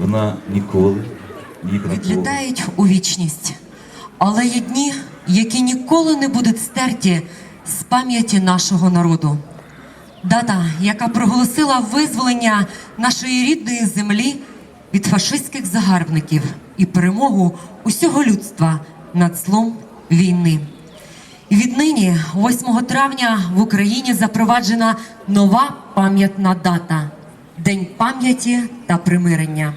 вона ніколи не відлітають у вічність. Але є дні, які ніколи не будуть стерті з пам'яті нашого народу. Дата, яка проголосила визволення нашої рідної землі від фашистських загарбників і перемогу усього людства над злом війни. І віднині, 8 травня, в Україні запроваджена нова пам'ятна дата День пам'яті та примирення.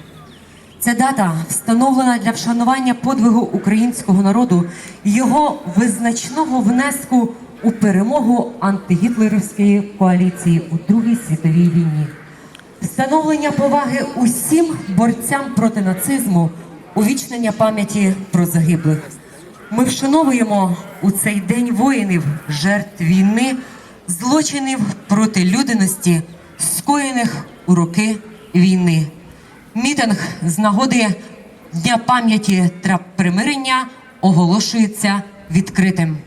Ця дата встановлена для вшанування подвигу українського народу і його визначного внеску у перемогу антигітлерівської коаліції у Другій світовій війні. Встановлення поваги усім борцям проти нацизму, увічнення пам'яті про загиблих. Ми вшановуємо у цей день воїнів, жертв війни, злочинів проти людяності, скоєних у роки війни. Мітинг з нагоди Дня пам'яті та примирення оголошується відкритим.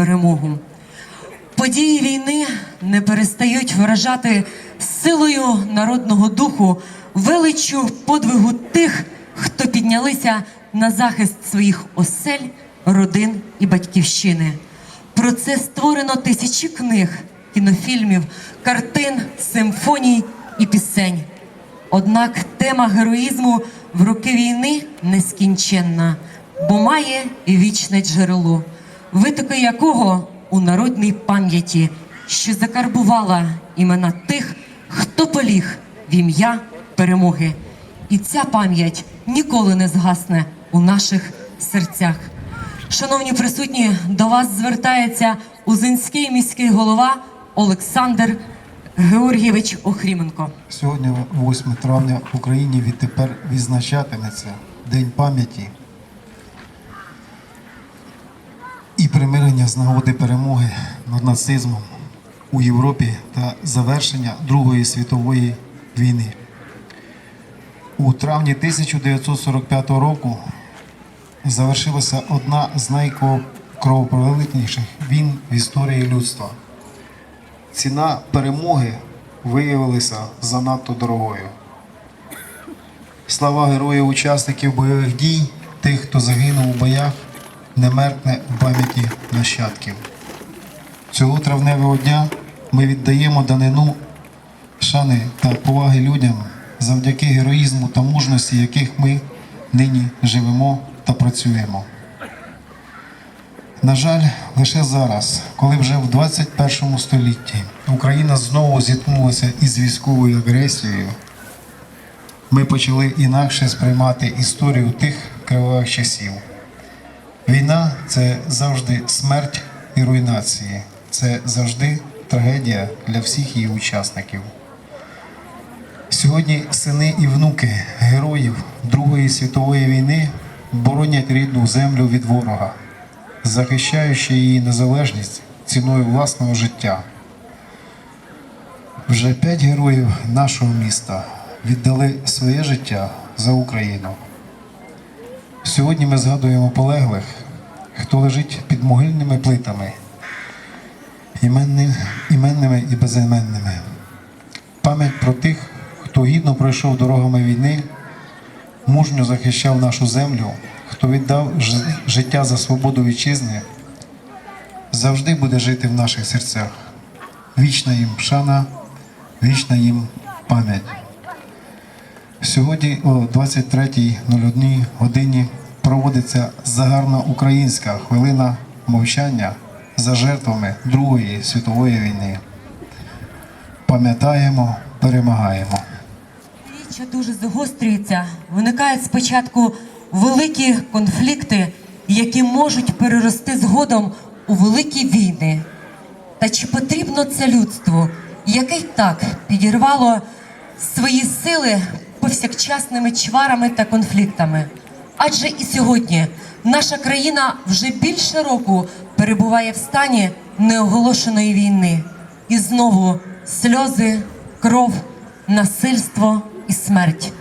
Перемогу. Події війни не перестають виражати силою народного духу, величчю подвигу тих, хто піднялися на захист своїх осель, родин і батьківщини. Про це створено тисячі книг, кінофільмів, картин, симфоній і пісень. Однак тема героїзму в роки війни нескінченна, бо має і вічне джерело, витоки якого у народній пам'яті, що закарбувала імена тих, хто поліг в ім'я перемоги. І ця пам'ять ніколи не згасне у наших серцях. Шановні присутні, до вас звертається Узинський міський голова Олександр Георгійович Охріменко. Сьогодні, 8 травня, в Україні відтепер відзначатиметься День пам'яті і примирення з нагоди перемоги над нацизмом у Європі та завершення Другої світової війни. У травні 1945 року завершилася одна з найкровопролитніших війн в історії людства. Ціна перемоги виявилася занадто дорогою. Слава героїв учасників бойових дій, тих, хто загинув у боях, не меркне в пам'яті нащадків. Цього травневого дня ми віддаємо данину шани та поваги людям завдяки героїзму та мужності, яких ми нині живемо та працюємо. На жаль, лише зараз, коли вже в 21 столітті Україна знову зіткнулася із військовою агресією, ми почали інакше сприймати історію тих кривавих часів. Війна це завжди смерть і руйнації, це завжди трагедія для всіх її учасників. Сьогодні сини і внуки героїв Другої світової війни боронять рідну землю від ворога захищаючи її незалежність ціною власного життя. Вже п'ять героїв нашого міста віддали своє життя за Україну. Сьогодні ми згадуємо полеглих, хто лежить під могильними плитами, іменни- іменними і безіменними. Пам'ять про тих, хто гідно пройшов дорогами війни, мужньо захищав нашу землю, хто віддав життя за свободу вітчизни, завжди буде жити в наших серцях. Вічна їм шана, вічна їм пам'ять. Сьогодні о 23.01 годині проводиться загальноукраїнська хвилина мовчання за жертвами Другої світової війни. Пам'ятаємо, перемагаємо. Річчя дуже загострюється. Виникають спочатку великі конфлікти, які можуть перерости згодом у великі війни. Та чи потрібно це людству, яке й так підірвало свої сили повсякчасними чварами та конфліктами? Адже і сьогодні наша країна вже більше року перебуває в стані неоголошеної війни. І знову сльози, кров, насильство і смерть.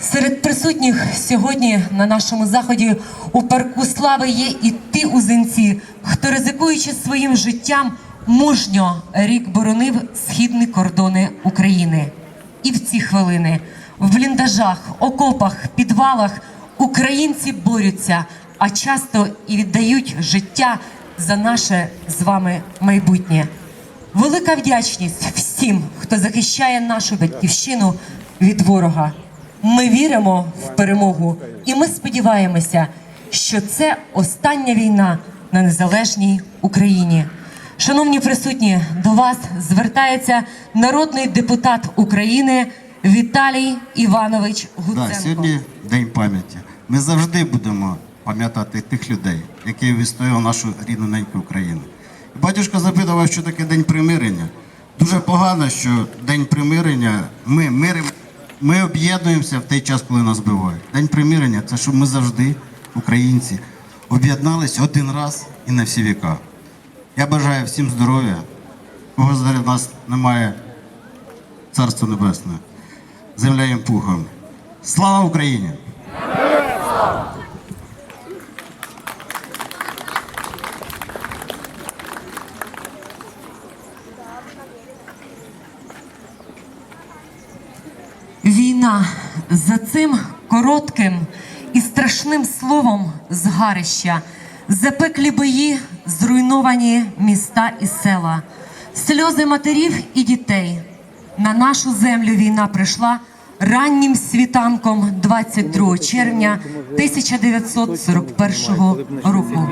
Серед присутніх сьогодні на нашому заході у парку слави є і ті узинці, хто ризикуючи своїм життям, мужньо рік боронив східні кордони України. І в ці хвилини в бліндажах, окопах, підвалах українці борються, а часто і віддають життя за наше з вами майбутнє. Велика вдячність всім, хто захищає нашу батьківщину від ворога. Ми віримо в перемогу, і ми сподіваємося, що це остання війна на незалежній Україні. Шановні присутні, до вас звертається народний депутат України Віталій Іванович Гуценко. Да, сьогодні день пам'яті. Ми завжди будемо пам'ятати тих людей, які відстоювали нашу рідну неньку Україну. Батюшка запитував, що таке день примирення. Дуже погано, що день примирення ми мирим, ми об'єднуємося в той час, коли нас вбивають. День примирення це щоб ми завжди, українці, об'єднались один раз і на всі віка. Я бажаю всім здоров'я, кого зараз нас немає царство небесне, земля їм пухом. Слава Україні! Війна за цим коротким і страшним словом згарища, запеклі бої, зруйновані міста і села, сльози матерів і дітей. На нашу землю війна прийшла раннім світанком 22 червня 1941 року.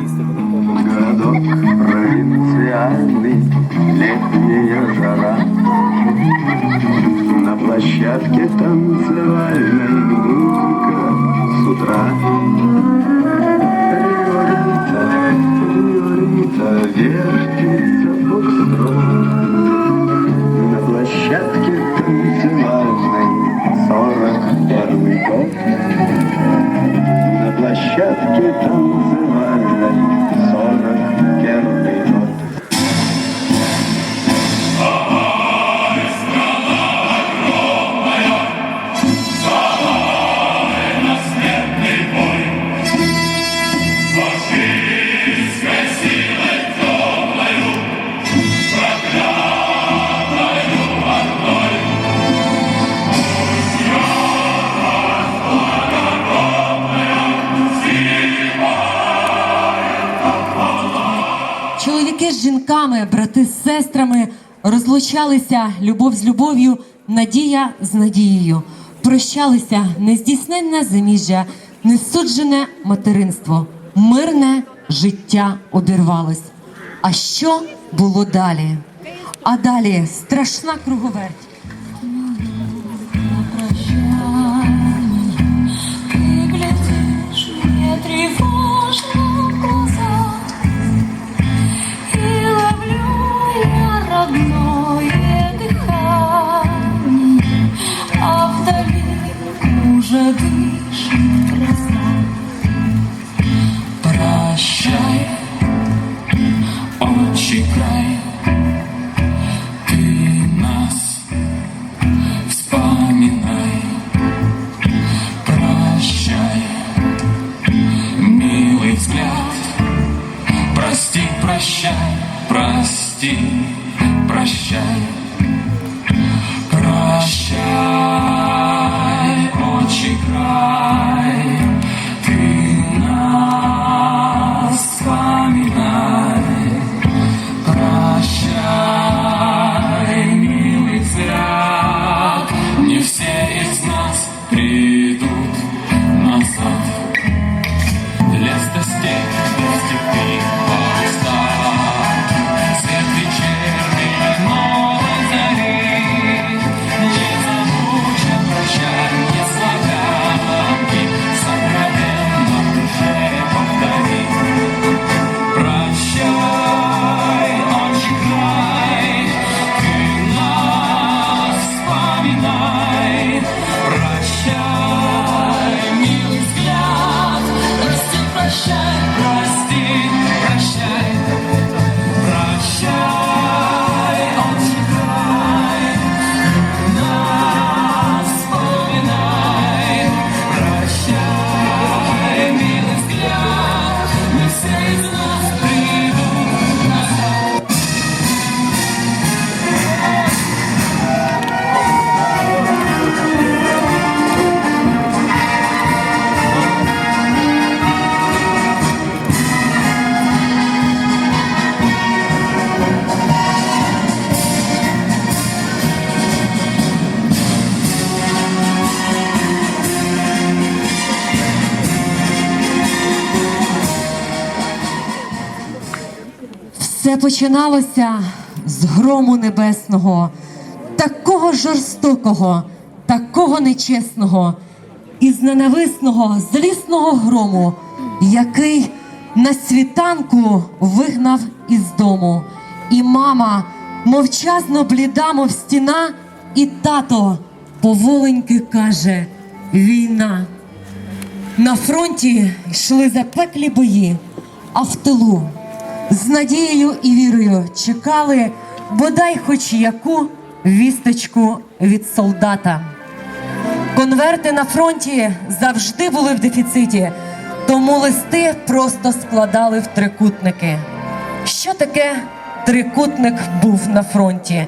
Площадке танцевальной музыка с утра. Риорита, Риорита, вертится фокстрот. На площадке розлучалися любов з любов'ю, надія з надією. Прощалися нездійсненне заміжжя, несуджене материнство, мирне життя обірвалось. А що було далі? А далі страшна круговерть. Починалося з грому небесного, такого жорстокого, такого нечесного, із ненависного, злісного грому, який на світанку вигнав із дому. І мама мовчазно бліда, мов стіна, і тато поволеньки каже: війна. На фронті йшли запеклі бої, а в тилу з надією і вірою чекали бодай хоч яку вісточку від солдата. Конверти на фронті завжди були в дефіциті, тому листи просто складали в трикутники. Що таке трикутник був на фронті?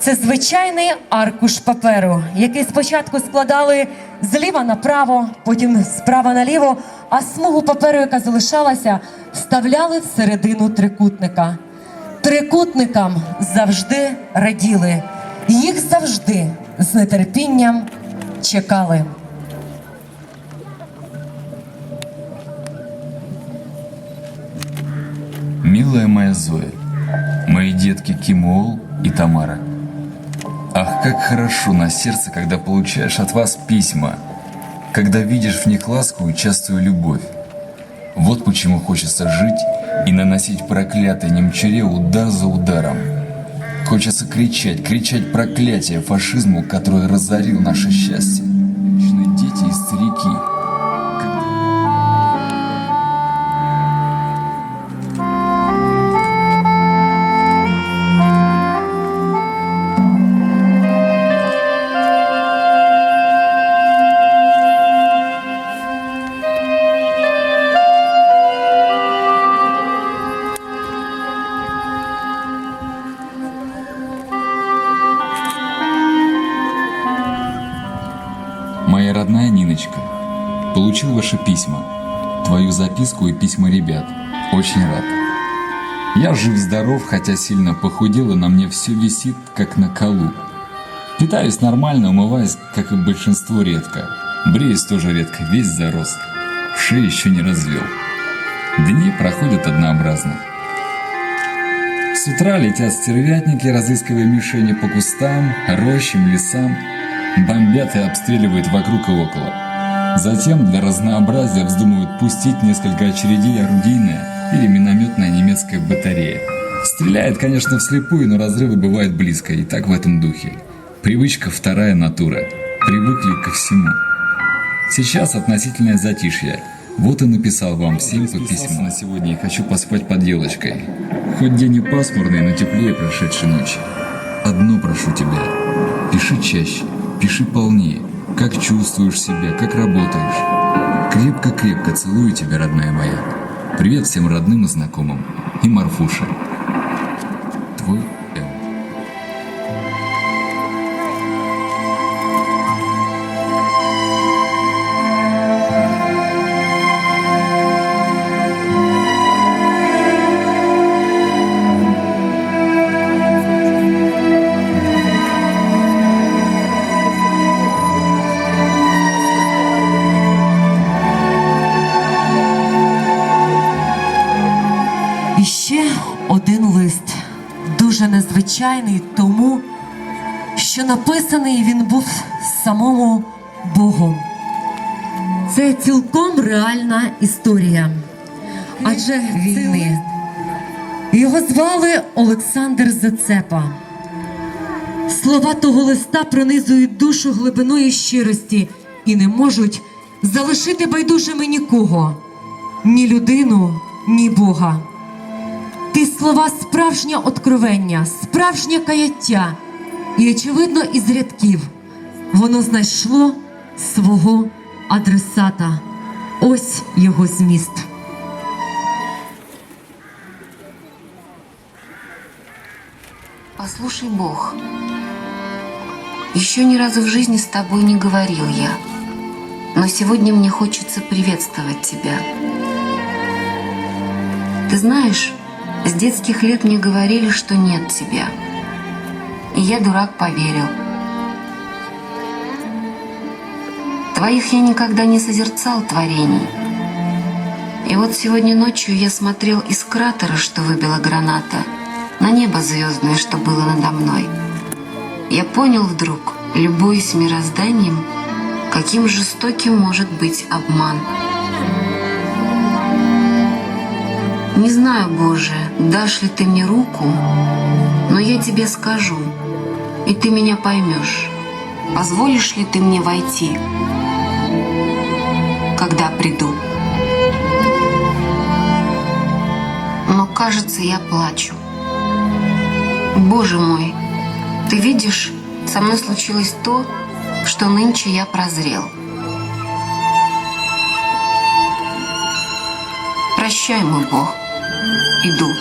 Це звичайний аркуш паперу, який спочатку складали зліва направо, потім справа наліво, а смугу паперу, яка залишалася, вставляли всередину трикутника. Трикутникам завжди раділи, їх завжди з нетерпінням чекали. Милая моя Зоя, мои детки Кимол и Тамара. Ах, как хорошо на сердце, когда получаешь от вас письма, когда видишь в них ласку и частую любовь. Вот почему хочется жить и наносить проклятые немчуре удар за ударом. Хочется кричать, кричать проклятие фашизму, который разорил наше счастье. Дети и старики. Записку и письма ребят. Очень рад. Я жив-здоров, хотя сильно похудел, и на мне все висит, как на колу. Питаюсь нормально, умываюсь, как и большинство, редко. Бреюсь тоже редко, весь зарос. Шею еще не развел. Дни проходят однообразно. С утра летят стервятники, разыскивая мишени по кустам, рощам, лесам, бомбят и обстреливают вокруг и около. Затем для разнообразия вздумывают пустить несколько очередей орудийная или минометная немецкая батарея. Стреляет, конечно, вслепую, но разрывы бывают близко, и так в этом духе. Привычка вторая натура. Привыкли ко всему. Сейчас относительное затишье. Вот и написал вам всем по письму на сегодня и хочу поспать под елочкой. Хоть день и пасмурный, но теплее прошедшей ночи. Одно прошу тебя. Пиши чаще, пиши полнее. Как чувствуешь себя, как работаешь. Крепко-крепко целую тебя, родная моя. Привет всем родным и знакомым. И Марфуша. Твой дуже незвичайний, тому що написаний він був самому Богом. Це цілком реальна історія. Адже війни. Його звали Олександр Зацепа. Слова того листа пронизують душу глибиною щирості і не можуть залишити байдужими нікого, ні людину, ні Бога. Ті слова справжнє откровення, справжнє каяття. І, очевидно, із рядків воно знайшло свого адресата. Ось його зміст. Послушай, Бог, еще ни разу в жизни с тобой не говорил я, но сегодня мне хочется приветствовать тебя. Ты знаешь, с детских лет мне говорили, что нет тебя. И я, дурак, поверил. Твоих я никогда не созерцал творений, И вот сегодня ночью я смотрел из кратера, что выбила граната, на небо звездное, что было надо мной. Я понял вдруг, любуясь мирозданием, каким жестоким может быть обман. Не знаю, Боже, дашь ли ты мне руку, но я тебе скажу, и ты меня поймешь. Позволишь ли ты мне войти, когда приду? Но, кажется, я плачу. Боже мой, ты видишь, со мной случилось то, что нынче я прозрел. Прощай, мой Бог, иду.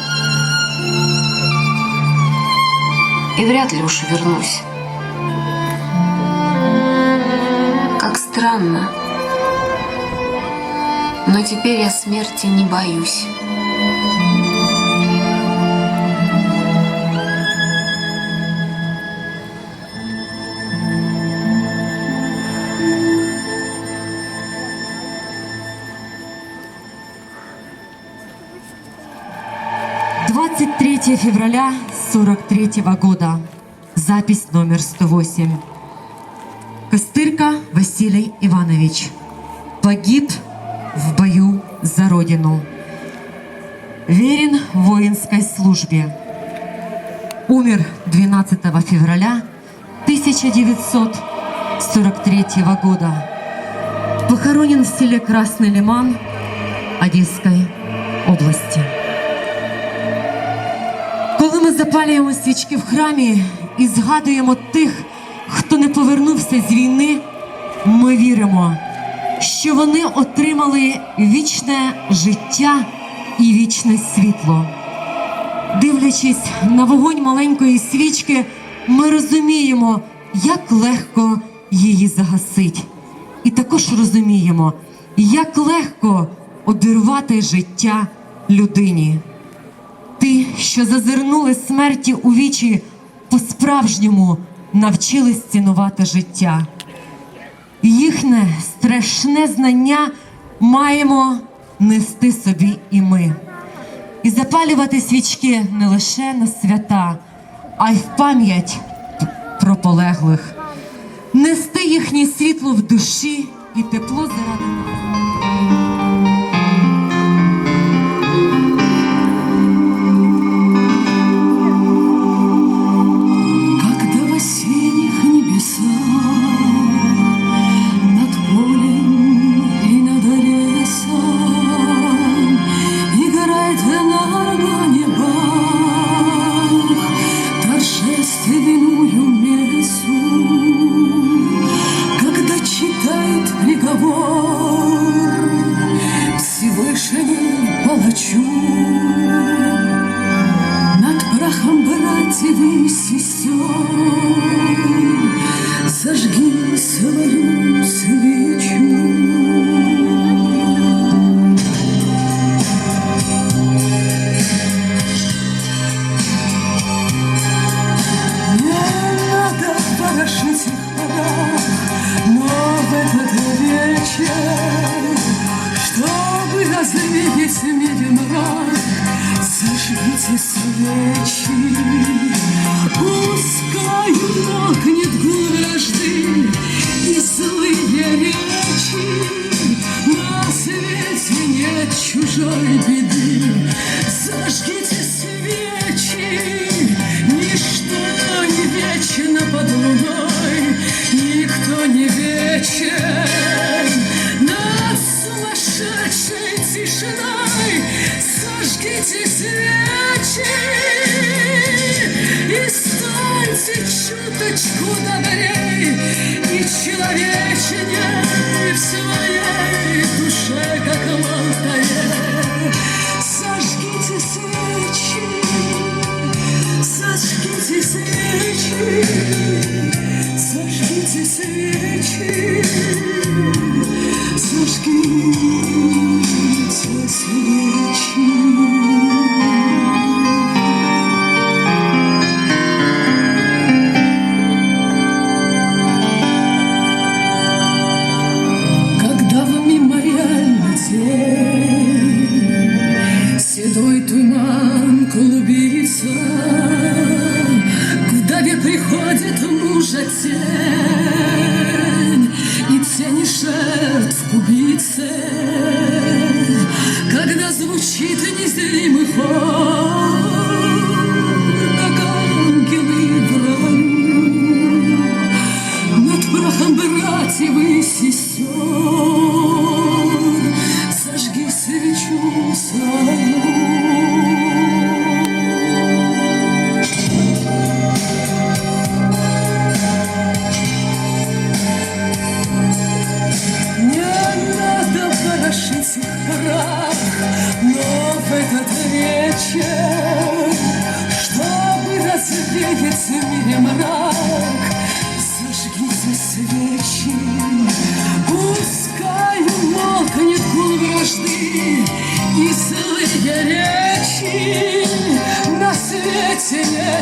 И вряд ли уж вернусь. Как странно. Но теперь я смерти не боюсь. — 23 февраля 43 года. Запись номер 108. Костырка Василий Иванович. Погиб в бою за Родину. Верен воинской службе. Умер 12 февраля 1943 года. Похоронен в селе Красный Лиман Одесской области. Запалюємо свічки в храмі і згадуємо тих, хто не повернувся з війни, ми віримо, що вони отримали вічне життя і вічне світло. Дивлячись на вогонь маленької свічки, ми розуміємо, як легко її загасить. І також розуміємо, як легко обірвати життя людині. Ти, що зазирнули смерті у вічі, по-справжньому навчились цінувати життя. Їхнє страшне знання маємо нести собі і ми. І запалювати свічки не лише на свята, а й в пам'ять про полеглих, нести їхнє світло в душі і тепло заради нас. Чужой беды,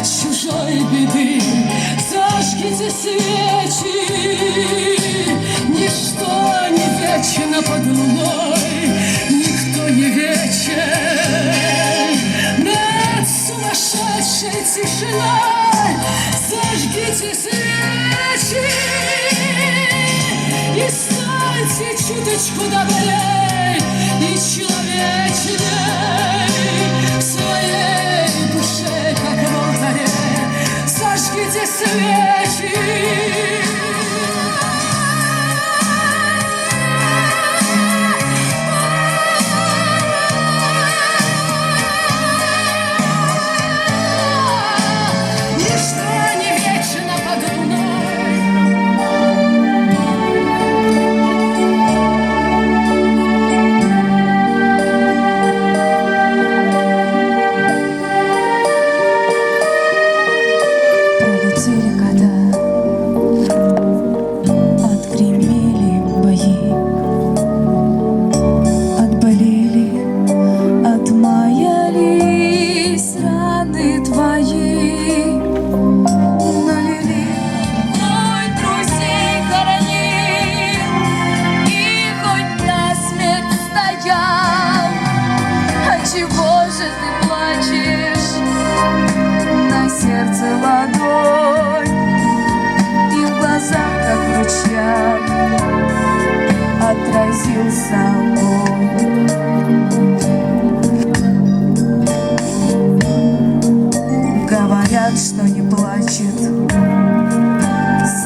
от чужой беды. Зажгите свечи. Ничто не вечно под луной. Никто не вечен. Над сумасшедшей тишиной Зажгите свечи. И станьте чуточку добрей И человечней своей se esse ладонь И в глазах, как ручья, отразился он. Говорят, что не плачет.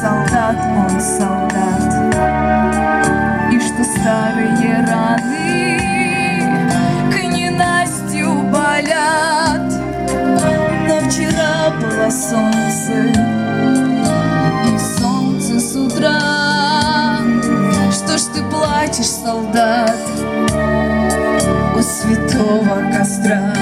Солдат он, солдат. И что старые раны к ненастью болят. Доброе солнце, солнце с утра. Что ж ты плачешь, солдат, у святого костра?